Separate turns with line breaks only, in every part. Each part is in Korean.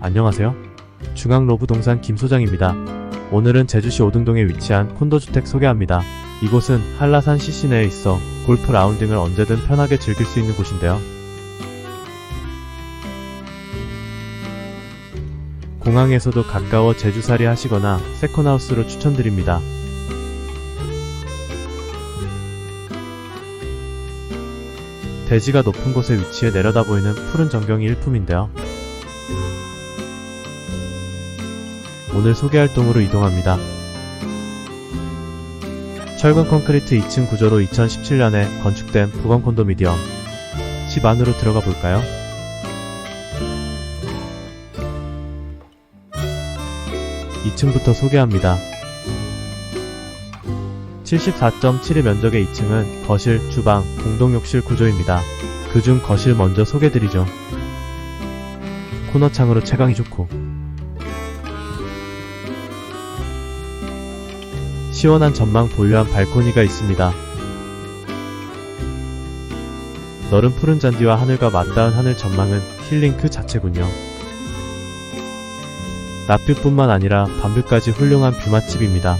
안녕하세요. 중앙로부동산 김소장입니다. 오늘은 제주시 오등동에 위치한 콘도주택 소개합니다. 이곳은 한라산 CC 내에 있어 골프 라운딩을 언제든 편하게 즐길 수 있는 곳인데요. 공항에서도 가까워 제주살이 하시거나 세컨하우스로 추천드립니다. 대지가 높은 곳에 위치해 내려다 보이는 푸른 전경이 일품인데요. 오늘 소개할 동으로 이동합니다. 철근 콘크리트 2층 구조로 2017년에 건축된 부건 콘도미디엄. 집 안으로 들어가 볼까요? (2 층부터 소개합니다) 74.7의 면적의 2층은 거실, 주방, 공동욕실 구조입니다. 그중 거실 먼저 소개드리죠. 코너 창으로 채광이 좋고 시원한 전망 보유한 발코니가 있습니다. 너른 푸른 잔디와 하늘과 맞닿은 하늘 전망은 힐링 그 자체군요. 낮뷰뿐만 아니라 밤뷰까지 훌륭한 뷰 맛집입니다.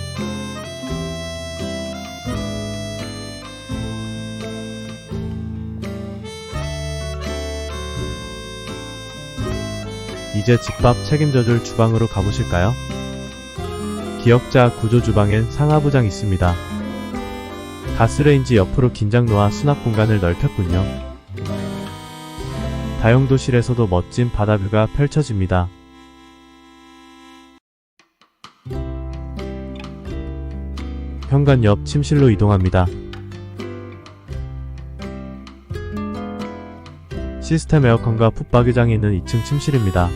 이제 집밥 책임져줄 주방으로 가보실까요? 기역자 구조 주방엔 상하부장 있습니다. 가스레인지 옆으로 긴장 놓아 수납 공간을 넓혔군요. 다용도실에서도 멋진 바다뷰가 펼쳐집니다. 현관 옆 침실로 이동합니다. 시스템 에어컨과 붙박이장이 있는 2층 침실입니다.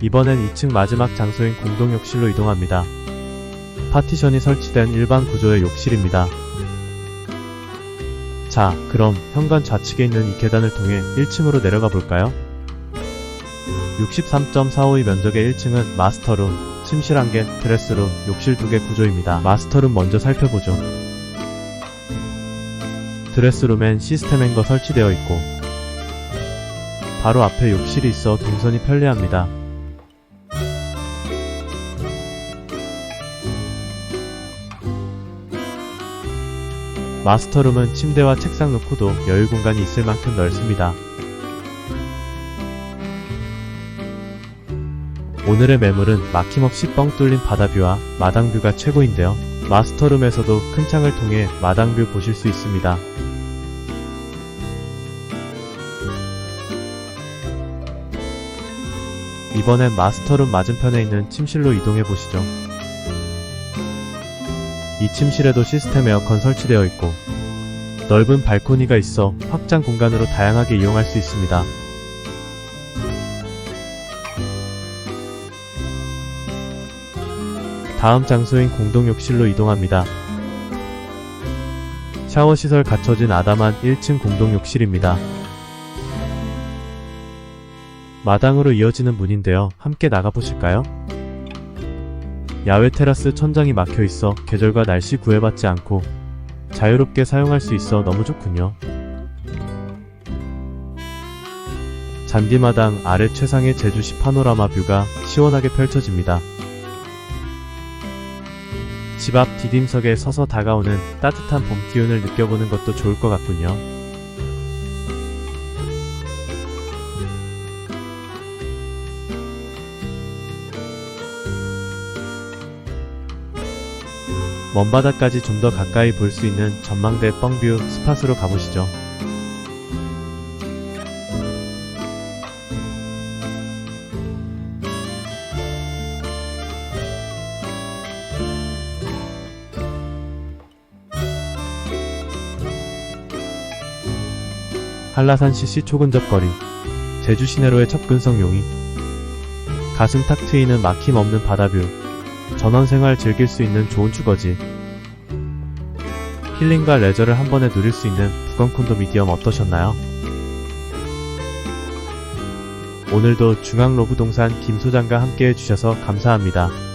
이번엔 2층 마지막 장소인 공동욕실로 이동합니다. 파티션이 설치된 일반 구조의 욕실입니다. 자, 그럼 현관 좌측에 있는 이 계단을 통해 1층으로 내려가 볼까요? 63.45의 면적의 1층은 마스터룸, 침실 1개, 드레스룸, 욕실 2개 구조입니다. 마스터룸 먼저 살펴보죠. 드레스룸엔 시스템 행거 설치되어 있고 바로 앞에 욕실이 있어 동선이 편리합니다. 마스터룸은 침대와 책상 놓고도 여유 공간이 있을 만큼 넓습니다. 오늘의 매물은 막힘없이 뻥 뚫린 바다뷰와 마당뷰가 최고인데요. 마스터룸에서도 큰 창을 통해 마당뷰 보실 수 있습니다. 이번엔 마스터룸 맞은편에 있는 침실로 이동해 보시죠. 이 침실에도 시스템 에어컨 설치되어 있고 넓은 발코니가 있어 확장 공간으로 다양하게 이용할 수 있습니다. 다음 장소인 공동욕실로 이동합니다. 샤워 시설 갖춰진 아담한 1층 공동욕실입니다. 마당으로 이어지는 문인데요. 함께 나가보실까요? 야외 테라스 천장이 막혀 있어 계절과 날씨 구애받지 않고 자유롭게 사용할 수 있어 너무 좋군요. 잔디마당 아래 최상의 제주시 파노라마 뷰가 시원하게 펼쳐집니다. 집 앞 디딤석에 서서 다가오는 따뜻한 봄 기운을 느껴보는 것도 좋을 것 같군요. 먼 바다까지 좀 더 가까이 볼 수 있는 전망대 뻥뷰 스팟으로 가보시죠. 한라산 CC 초근접거리 제주 시내로의 접근성 용이 가슴 탁 트이는 막힘없는 바다뷰 전원생활 즐길 수 있는 좋은 주거지. 힐링과 레저를 한 번에 누릴 수 있는 부건 콘도미디엄 어떠셨나요? 오늘도 중앙로부동산 김 소장과 함께 해주셔서 감사합니다.